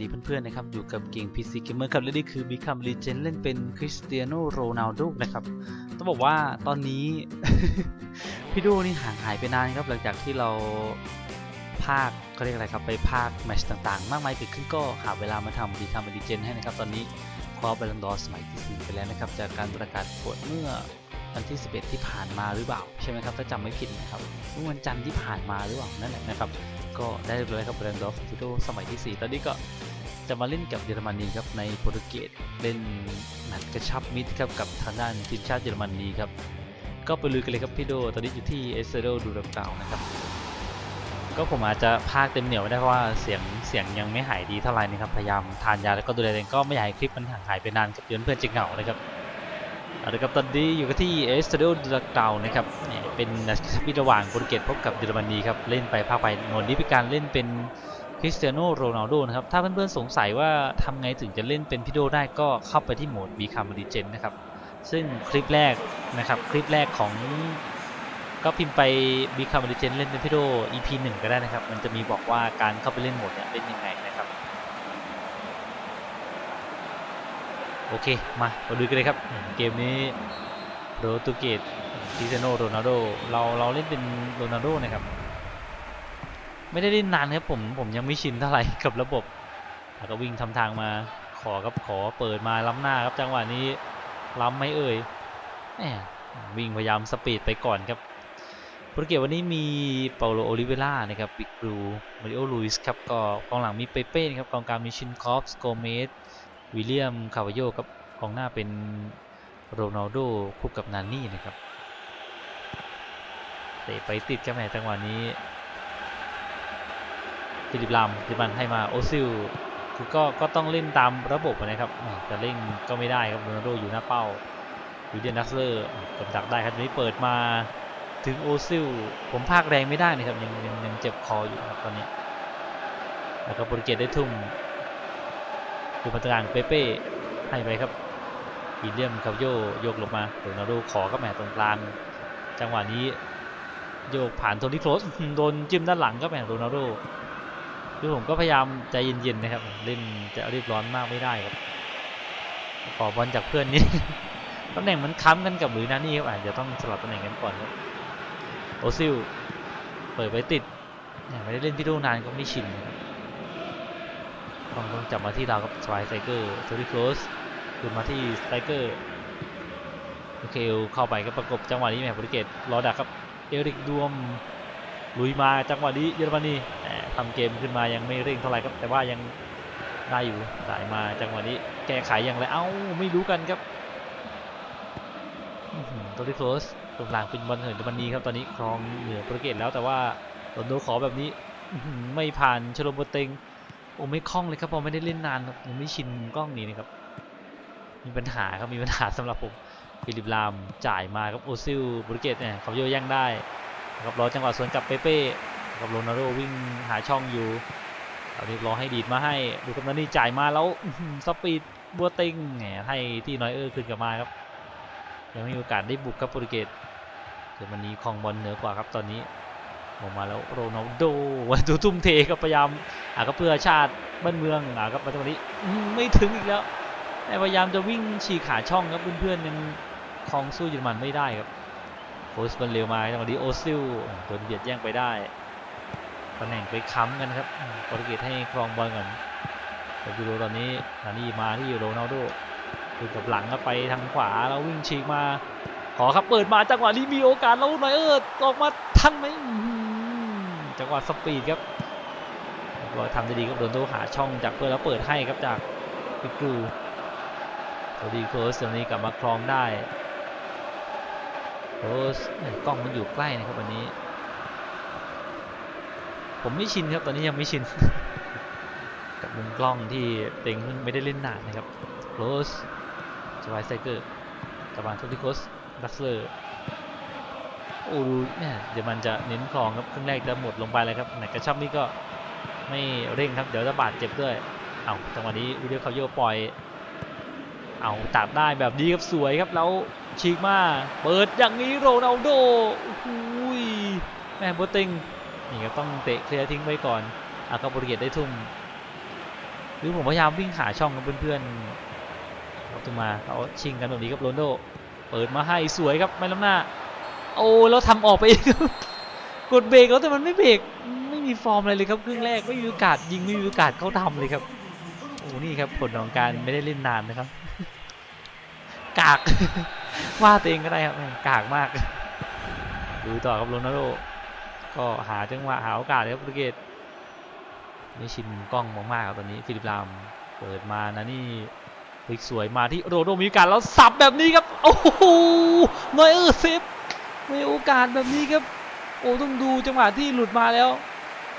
ดีเพื่อนๆนะครับอยู่กับเก่ง PC Gamer ครับและนี่คือ Become Legend เล่นเป็นคริสเตียโนโรนัลโดนะครับต้องบอกว่าตอนนี้ พี่ดูนี่ห่างหายไปนานครับหลังจากที่เราภาคเขาเรียกอะไรครับไปภาคแมชต่างๆ มากมายเกิดขึ้นก็หาเวลามาทำ Become Legend ให้นะครับ ตอนนี้คว้าบอลลอนดอร์สมัยที่4ไปแล้วนะครับจากการประกาศผลเมื่อวันที่ 11 ที่ผ่านมาหรือเปล่าใช่ไหมครับถ้าจำไม่ผิดนะครับเมื่อวันจันทร์ที่ผ่านมาหรือเปล่านั่นแหละนะครับ ก็ได้เรียบร้อยครับแบรนด์ดอฟฟิโดสมัยที่ 4 ตอนนี้ก็จะมาเล่นกับเยอรมนีครับในโปรตุเกสเล่นนัดกระชับมิตรครับกับทางด้านทีมชาติเยอรมนีครับก็ไปลุยกันเลยครับพี่โด ตอนนี้อยู่ที่เอสเซโดดูดับเก่านะครับ ก็ผมอาจจะพากเต็มเหนียวไม่ได้เพราะว่าเสียงเสียงยังไม่หายดีเท่าไหร่นะครับพยายามทานยาแล้วก็ดูแลตัวเองก็ไม่อยากให้คลิปมันห่างหายไปนานกับเพื่อนเพื่อนจะเหงานะครับ เอาละครับตอนนี้อยู่กันที่เอสเตโดดูดับเก่านะครับเป็นนัดกระชับมิตระหว่างโปรตุเกสพบกับเยอรมนีครับเล่นไปภาคไปโหมดนี้เป็นการเล่นเป็นคริสเตียโนโรนัลโดนะครับถ้าเพื่อนๆสงสัยว่าทำไงถึงจะเล่นเป็นพี่โดได้ก็เข้าไปที่โหมด Become Legend นะครับซึ่งคลิปแรกนะครับคลิปแรกของก็พิมพ์ไป Become Legend เล่นเป็นพี่โด EP 1 ก็ได้นะครับ มันจะมีบอกว่าการเข้าไปเล่นโหมดเนี่ยเล่นยังไงนะครับ โอเค มามาดูกันเลยครับ เกมนี้โรตุเกตคริสเตียโนโรนัลโดเราเราเล่นเป็นโรนัลโดนะครับ ไม่ได้เล่นนานครับผมผมยังไม่ชินเท่าไหร่กับระบบแล้วก็วิ่งทำทางมาขอครับขอเปิดมาล้ำหน้าครับจังหวะนี้ล้ำไม่เอ่ยแหมวิ่งพยายามสปีดไปก่อนครับโปรตุเกสวันนี้มีเปาโลโอลิเวล่านะครับบิ๊กบลูมาริโอลุยส์ครับก็กองหลังมีเปเป้นะครับกองกลางมีชินคอฟสโกเมส วิลเลียมคาวาโยกับกองหน้าเป็นโรนัลโดคู่กับนานี่นะครับเตะไปติดครับแหมจังหวะนี้ฟิลิปลามฟิลิปมันให้มาโอซิลคือก็ก็ต้องเล่นตามระบบนะครับแหม่จะเล่นก็ไม่ได้ครับโรนัลโดอยู่หน้าเป้าวิลเลียนดักเลอร์กำดักได้ครับทีนี้เปิดมาถึงโอซิลผมพากแรงไม่ได้นะครับยังยังยังเจ็บคออยู่ครับตอนนี้แล้วก็โปรตุเกสได้ทุ่ม อยู่มาตกลางเปเป้ให้ไปครับวิลเลียมคาโยโยกลงมาโรนัลโดขอก็แหมตรงกลางจังหวะนี้โยกผ่านโทนี่โครสโดนจิ้มด้านหลังก็แหมโรนัลโดคือผมก็พยายามใจเย็นๆนะครับเล่นจะรีบร้อนมากไม่ได้ครับขอบอลจากเพื่อนนี่ตำแหน่งมันค้ำกันกับหรือนานี่ครับอาจจะต้องสลับตำแหน่งกันก่อนครับโอซิลเปิดไปติดไม่ได้เล่นพี่โดนานก็ไม่ชินครับ ต้องต้องจับมาที่เรากับสไตรเกอร์ทูริโคลสคืนมาที่สไตรเกอร์โอเคเข้าไปก็ประกบจังหวะนี้แมโปรตุเกสรอดักครับเอริกดวมลุยมาจังหวะนี้เยอรมนีแหมทำเกมขึ้นมายังไม่เร่งเท่าไหร่ครับแต่ว่ายังได้อยู่ได้มาจังหวะนี้แก้ไขอย่างไรเอ้าไม่รู้กันครับทูริโคสตรงกลางเป็นบอลเหินเยอรมนีครับตอนนี้ครองเหนือโปรตุเกสแล้วแต่ว่าโรนโดขอแบบนี้ไม่ผ่านชโลโบเต็ง โอ้ไม่คล่องเลยครับเพอไม่ได้เล่นนานครับยังไม่ชินกล้องนี้นะครับ มีปัญหาครับมีปัญหาสำหรับผมฟิลิปลามจ่ายมาครับโอซิลบริเกตเนี่ยเขาโยแย่งได้นะครับรอจังหวะสวนกลับเปเป้กับโรนัลโดวิ่งหาช่องอยู่เอานี้รอให้ดีดมาให้ดูครับนานี่จ่ายมาแล้วสปีดบัวติงแหมให้ที่น้อยเออร์ขึ้นกลับมาครับยังไม่มีโอกาสได้บุกครับโปรตุเกสเดี๋ยวมันนี้ครองบอลเหนือกว่าครับตอนนี้ ออกมาแล้วโรนัลโดวันดูทุ่มเทก็พยายามอ่าก็เพื่อชาติบ้านเมืองอ่าก็มาตรงนี้ไม่ถึงอีกแล้วแต่พยายามจะวิ่งฉีกขาช่องครับเพื่อนๆยังคลองสู้เยอรมันไม่ได้ครับโคสมันเร็วมาจังนี้โอซิลโดนเบียดแย่งไปได้ตำแหน่งไปค้ำกันครับโปรตุเกสให้ครองบอลก่อนแต่ยูโรตอนนี้นานี่มาที่โรนัลโดคือกับหลังก็ไปทางขวาแล้ววิ่งฉีกมา ขอครับเปิดมาจังหวะนี้มีโอกาสแล้วหน่อยเออออกมาทันไหม จังหวะสปีดครับก็ทำได้ดีครับโดนโดหาช่องจากเพื่อนแล้วเปิดให้ครับจากปิกรูโทดีโคสตรงนี้กลับมาครองได้โคสกล้องมันอยู่ใกล้นะครับวันนี้ ผมไม่ชินครับตอนนี้ยังไม่ชิน กับมุมกล้องที่เต็งไม่ได้เล่นหนานนะครับโคสสไวไซเกอร์กลับมาโทดีโคสดักเลอร์ อ้ดูเนี่ยเดี๋ยวมันจะเน้นคลองครับครึ่งแรกจะหมดลงไปเลยครับไหนกระชับนี่ก็ไม่เร่งครับเดี๋ยวจะบาดเจ็บด้วยเอาจังหวะนี้วิดีโอเขาโยปล่อย เอาตัดได้แบบนี้ครับสวยครับแล้วฉีกมาเปิดอย่างนี้โรนัลโดโอ้ยแม่โบติงนี่ก็ต้องเตะเคลียร์ทิ้งไว้ก่อนอาคาโปรตุเกสได้ทุ่มหรือผมพยายามวิ่งหาช่องกับเพื่อนๆเอาตัวมาเขาชิงกันแบบนี้ครับโรนลโดเปิดมาให้สวยครับไม่ล้ำหน้า โอ้แล้วทำออกไปอีกกดเบรกแล้วแต่มันไม่เบรกไม่มีฟอร์มอะไรเลยครับครึ่งแรกไม่มีโอกาสยิงไม่มีโอกาสเข้าทำเลยครับโอ้นี่ครับผลของการไม่ได้เล่นนานนะครับ กากว่าตัวเองก็ได้ครับกากมากดูต่อครับโรนัลโดก็หาจังหวะหาโอกาสเลยครับโปรตุเกสไม่ชินกล้องมากๆครับตอนนี้ฟิลิปลามเปิดมานะนี่พลิกสวยมาที่โรนัลโดมีโอกาสแล้วสับแบบนี้ครับโอ้โหนอยเออร์เซฟ ม่โอกาสแบบนี้ครับ โอ้ต้องดูจังหวะที่หลุดมาแล้ว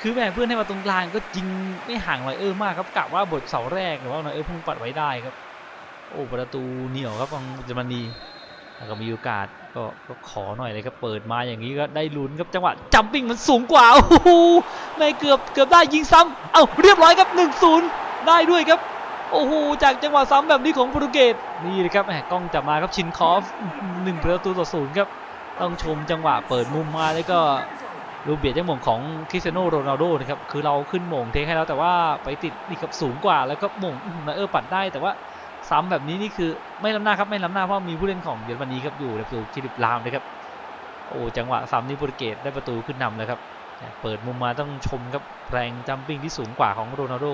คือแม่เพื่อนให้มาตรงกลางก็จริงไม่ห่างหน่อยเออมากครับกะว่าบทเสาแรกหรือว่าหน่อยเออพุ่งปัดไว้ได้ครับ โอ้ประตูเหนียวครับของเยอรมนีแล้วก็มีโอกาสก็ก็ขอหน่อยเลยครับเปิดมาอย่างนี้ก็ได้ลุ้นครับจังหวะจัมปิ้งมันสูงกว่าโอ้โหไม่เกือบเกือบได้ยิงซ้ำเอ้าเรียบร้อยครับ 1-0 ได้ด้วยครับ โอ้โหจากจังหวะซ้ำแบบนี้ของโปรตุเกสนี่เลยครับแหมกล้องจับมาครับชินคอฟหนึ่งประตูต่อศูนย์ครับ ต้องชมจังหวะเปิดมุมมาแล้วก็ลูเบียดจังหวะของคริสเตียโนโรนัลโดนะครับคือเราขึ้นหม่งเทคให้แล้วแต่ว่าไปติดนี่ครับสูงกว่าแล้วก็หม่งอื้ออเออปัดได้แต่ว่าซ้ำแบบนี้นี่คือไม่ล้ำหน้าครับไม่ล้ำหน้าเพราะมีผู้เล่นของเยอรมนีครับอยู่ในประตูคิริปลามนะครับโอ้จังหวะซ้ำนี่โปรตุเกสได้ประตูขึ้นนำเลยครับเปิดมุมมาต้องชมครับแรงจัมปิ้งที่สูงกว่าของโรนัลโด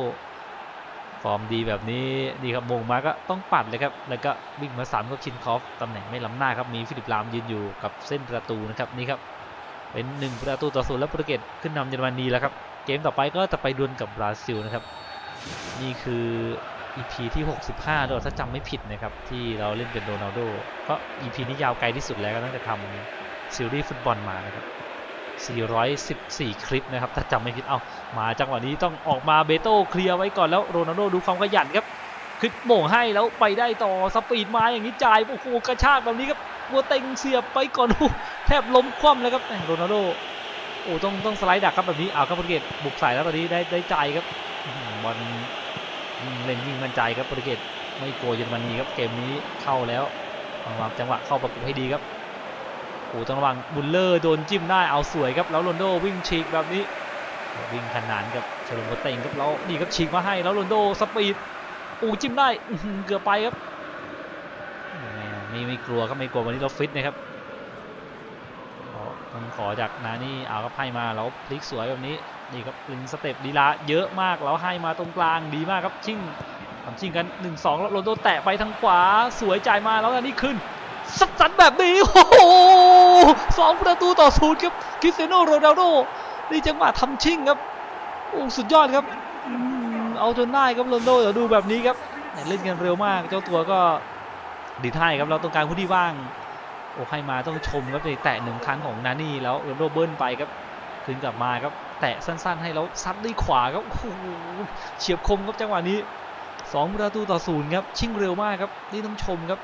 ฟอร์มดีแบบนี้นี่ครับมงมาก็ต้องปัดเลยครับ แล้วก็วิ่งมาสามกับชินคอฟตำแหน่งไม่ล้ำหน้าครับ มีฟิลิปลามยืนอยู่กับเส้นประตูนะครับนี่ครับ เป็นหนึ่งประตูต่อศูนย์แล้วโปรตุเกสขึ้นนำเยอรมนีแล้วครับ เกมต่อไปก็จะไปดวลกับบราซิลนะครับ นี่คือ EP ที่ 65ด้วยถ้าจำไม่ผิดนะครับ ที่เราเล่นเป็นโรนัลโดก็ EP นี้ยาวไกลที่สุดแล้วก็ตั้งแต่ทำซีรีส์ฟุตบอลมานะครับ 414 คลิปนะครับ ถ้าจำไม่ผิด เอามาจังหวะนี้ต้องออกมาเบโต้เคลียร์ไว้ก่อนแล้วโรนัลโดดูความขยันครับขึ้นโหม่งให้แล้วไปได้ต่อสปีดมาอย่างนี้จ่ายโอ้โหกระชากแบบนี้ครับวัวเต็งเสียบไปก่อนโอ้แทบล้มคว่ำเลยครับแหม่โรนัลโดโอ้ต้องต้องสไลด์ดักครับแบบนี้เอาครับโปรตุเกสบุกใส่แล้วตอนนี้ได้ได้ใจครับบอลเล่นยิงมั่นใจครับโปรตุเกสไม่กลัวเยอรมนีครับเกมนี้เข้าแล้ววางจังหวะเข้าประกบให้ดีครับ โอ้ต้องระวังบุลเลอร์โดนจิ้มได้เอาสวยครับแล้วโรนโดวิ่งฉีกแบบนี้วิ่งขนานกับเชลโลโมเต็งครับแล้วนี่ครับฉีกมาให้แล้วโรนโดสปีดโอ้จิ้มได้เกือบไปครับไม่ไม่กลัวครับไม่กลัววันนี้เราฟิตนะครับขอต้องขอจากนานี่เอาครับให้มาแล้วพลิกสวยแบบนี้นี่ครับลิงสเต็ปดีลาเยอะมากแล้วให้มาตรงกลางดีมากครับชิ่งทำชิ่งกัน 1-2 แล้วโรนโดแตะไปทางขวาสวยจ่ายมาแล้วนนี้ขึ้นสัดสันแบบนี้โอ้โสองประตูต่อศูนย์ครับคริสเตียโนโรนัลโดนี่จังหวะทำชิ่งครับโอ้สุดยอดครับเอาจนได้ครับโรนัลโดเดี๋ยวดูแบบนี้ครับเล่นกันเร็วมากเจ้าตัวก็ดีดให้ครับเราต้องการผู้ที่ว่างโอ้ให้มาต้องชมครับในแตะหนึ่งครั้งของนานี่แล้วโรนัลโดเบิ้ลไปครับคืนกลับมาครับ แตะสั้นๆ ให้แล้วซัดด้วยขวาครับโอ้โหเฉียบคมครับจังหวะนี้สองประตูต่อศูนย์ครับชิ่งเร็วมากครับนี่ต้องชมครับ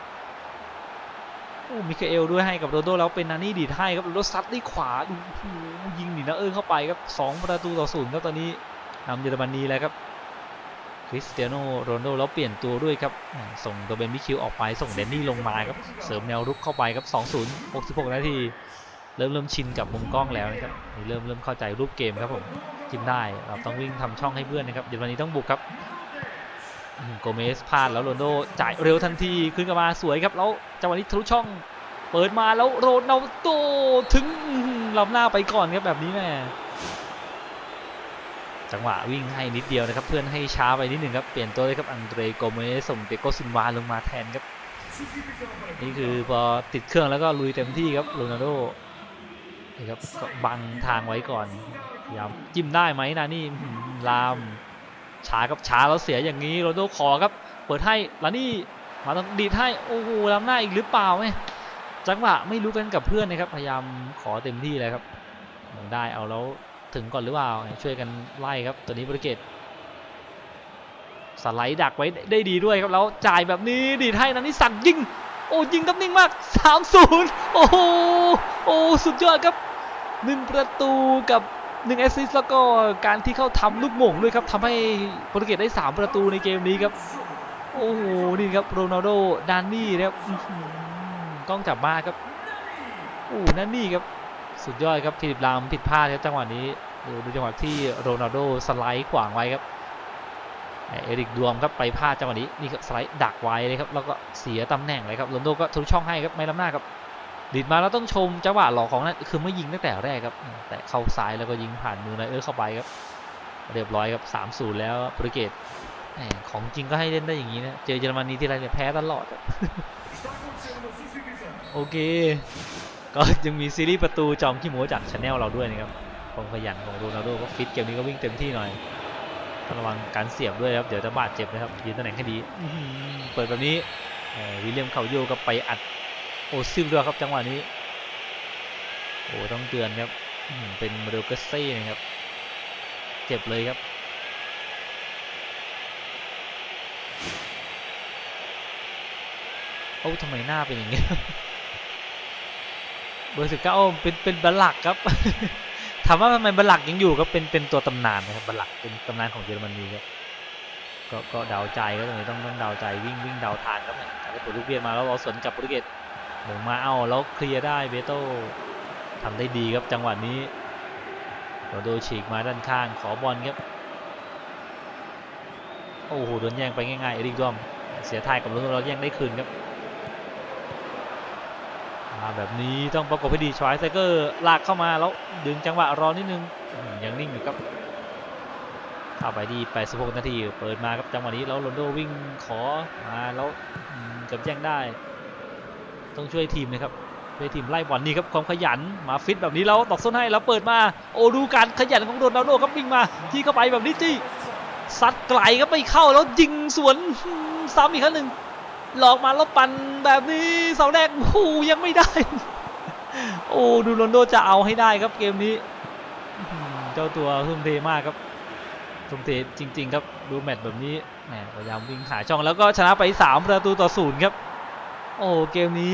โอ้มิคาเอลด้วยให้กับโรนโดแล้วเป็นนานี่ดีดให้ครับโรนลโดซัดด้วยขวาดูยิงหนีนะเอิญเข้าไปครับสองประตูต่อศูนย์ครับตอนนี้นำเยอรมนีแล้วครับคริสเตียโนโรนโดแล้วเปลี่ยนตัวด้วยครับส่งตัวเบนมิคิวออกไปส่งเดนนี่ลงมาครับเสริมแนวรุกเข้าไปครับ2-0 66 นาที เริ่มเริ่มชินกับมุมกล้องแล้วนะครับนี่เริ่มเริ่มเข้าใจรูปเกมครับผมจิ้มได้เราต้องวิ่งทำช่องให้เพื่อนนะครับเยอรมนีต้องบุกครับ โกเมสพลาดแล้วโรนโดจ่ายเร็วทันทีขึ้นกลับมาสวยครับแล้วจังหวะนี้ทะลุช่อง เปิดมาแล้วโรนัลโดถึงล้ำหน้าไปก่อนครับแบบนี้แม่จังหวะวิ่งให้นิดเดียวนะครับเพื่อนให้ช้าไปนิดหนึ่งครับเปลี่ยนตัวเลยครับอังเดรโกเมสส่งเดโกซินวาลงมาแทนครับนี่คือพอติดเครื่องแล้วก็ลุยเต็มที่ครับโรนัลโดนี่ครับก็บังทางไว้ก่อนพยายามจิ้มได้ไหมนะนี่ลาม ช้าครับช้าแล้วเสียอย่างนี้โรนัลโดขอครับ เปิดให้แล้วนี่มาต้องดีดให้โอ้โหล้ำหน้าอีกหรือเปล่าไหมจังหวะไม่รู้กันกับเพื่อนนะครับ พยายามขอเต็มที่เลยครับได้เอาแล้วถึงก่อนหรือเปล่าช่วยกันไล่ครับตัวนี้บริเกตสไลด์ดักไว้ได้ดีด้วยครับแล้วจ่ายแบบนี้ดีดให้นันนี่สั่งยิงโอ้ยิงตับนิ่งมาก 3-0 โอ้โหโอ้สุดยอดครับหนึ่งประตูกับ 1แอสซิสต์แล้วก็การที่เข้าทำลูกหม่งด้วยครับทำให้โปรตุเกสได้ 3 ประตูในเกมนี้ครับ โอ้โห นี่ครับโรนัลโดดานนี่นะครับกล้องจับมาครับโอ้นั่นนี่ครับ สุดยอดครับฟิลิปลามผิดพลาดครับจังหวะนี้ดูดูจังหวะที่โรนัลโดสไลด์ขวางไว้ครับเอริกดวมครับไปพลาดจังหวะนี้นี่ครับสไลด์ดักไว้เลยครับแล้วก็เสียตำแหน่งเลยครับโรนัลโดก็ทะลุช่องให้ครับไม่ล้ำหน้าครับ ดีดมาแล้วต้องชมจังหวะหลอกของนั่นคือไม่ยิงตั้งแต่แรกครับ แต่เข้าซ้ายแล้วก็ยิงผ่านมือไนเออร์เข้าไปครับ เรียบร้อยครับ3-0แล้วโปรตุเกสของจริงก็ให้เล่นได้อย่างนี้นะ เจอเยอรมนีที่ไรเนี่ยแพ้ตลอด โอเค ก็ยังมีซีรีส์ประตูจอมขี้หมูจากชาแนลเราด้วยนะครับความขยันของโรนัลโดก็ฟิตเกมนี้ก็วิ่งเต็มที่หน่อยต้องระวังการเสียบด้วยครับ เดี๋ยวจะบาดเจ็บนะครับยืนตำแหน่งให้ดี เปิดแบบนี้วิลเลียมเขาโยก็ไปอัด อซิลด้วยครับจังหวะนี้ โอ้ต้องเตือนครับเป็นมาเดลเกเซ่นะครับ เจ็บเลยครับโอ้ทำไมหน้าเป็นอย่างเงี้เบอร์สิบเก้าเป็นเป็นบัลลักครับถามว่าทำไมบัลลักยังอยู่ก็เป็นเป็นตัวตำนานนะครับบัลลักเป็นตำนานของเยอรมนีครับก็ก็เดาใจก็ตรงนี้ต้องต้องเดาใจวิ่งวิ่งเดาทางครับเนี่ยแล้วเปิดลูกเวียมาแล้วเราสวนกลับโปรตุเกส มงมาเอาแล้วเคลียร์ได้เบโต้ทำได้ดีครับจังหวะนี้โรนัลโดฉีกมาด้านข้างขอบอลครับ โอ้โหโดนแย่งไปง่ายๆเอริกดอม เสียทายกับโรนัลโดเราแย่งได้คืนครับมาแบบนี้ต้องประกบให้ดีชวายไซเกอร์ลากเข้ามาแล้วดึงจังหวะรอนิดนึงยังนิ่งอยู่ครับเข้าไปที่ 86 นาที เปิดมาครับจังหวะนี้แล้วโรนโดวิ่งขอมาแล้วเกือบแย่งได้ ต้องช่วยทีมนะครับช่วยทีมไล่บอลนี่ครับความขยันมาฟิตแบบนี้แล้วตอกส้นให้แล้วเปิดมา โอ้ดูการขยันของโรนัลโดครับวิ่งมาที่เข้าไปแบบนี้จี้ซัดไกลก็ไม่เข้าแล้วยิงสวนซ้ำอีกครั้งหนึ่งหลอกมาแล้วปั่นแบบนี้เสาแรกโอ้ยังไม่ได้ โอ้ดูโรนโดจะเอาให้ได้ครับเกมนี้เจ้าตัวทุ่มเทมากครับทุ่มเทจริง ๆ ครับดูแมตช์แบบนี้แหมพยายามวิ่งหาช่องแล้วก็ชนะไป 3 ประตูต่อศูนย์ครับ โอ้เกมนี้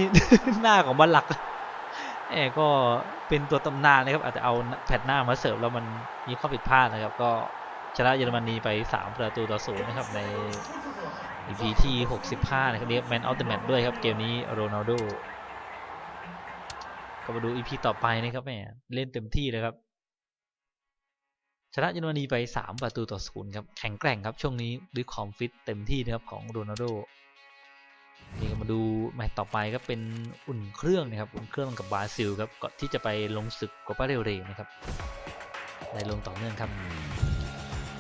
หน้าของบัลลักแหมก็เป็นตัวตำนานนะครับ อาจจะเอาแพทหน้ามาเสิร์ฟแล้วมันมีข้อผิดพลาดนะครับ ก็ชนะเยอรมนีไป 3 ประตูต่อศูนย์นะครับ ใน EP ที่ 65 นะครับเรียกแมนออฟเดอะแมตด้วยครับ เกมนี้โรนัลโดก็มาดู EP ต่อไปนะครับแหมเล่นเต็มที่เลยครับ ชนะเยอรมนีไป 3 ประตูต่อศูนย์ครับ แข็งแกร่งครับช่วงนี้ด้วยความฟิตเต็มที่นะครับของโรนัลโด นี่ก็มาดูแมตช์ต่อไปก็เป็นอุ่นเครื่องนะครับอุ่นเครื่องกับบราซิลครับก่อนที่จะไปลงศึกโกปาเรเรนะครับได้ลงต่อเนื่องครับ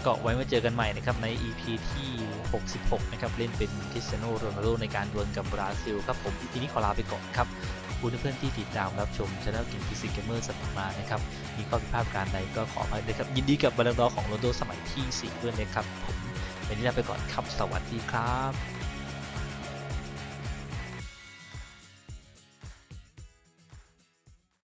ก็ไว้มาเจอกันใหม่นะครับใน EP ที่ 66 นะครับ เล่นเป็นคริสเตียโนโรนัลโดในการดวลกับบราซิลครับผม EP นี้ขอลาไปก่อนครับคุณเพื่อนที่ติดตามรับชมช anel กิงฟิสิกเกมเมอร์สัปดาห์มานะครับ มีข้อผิดพลาดการใดก็ขออภัยด้วยครับ ยินดีกับบอลลอนดอร์ของโรนัลโดสมัยที่ 4 ด้วยนะครับ ผมวันนี้ลาไปก่อนครับ สวัสดีครับ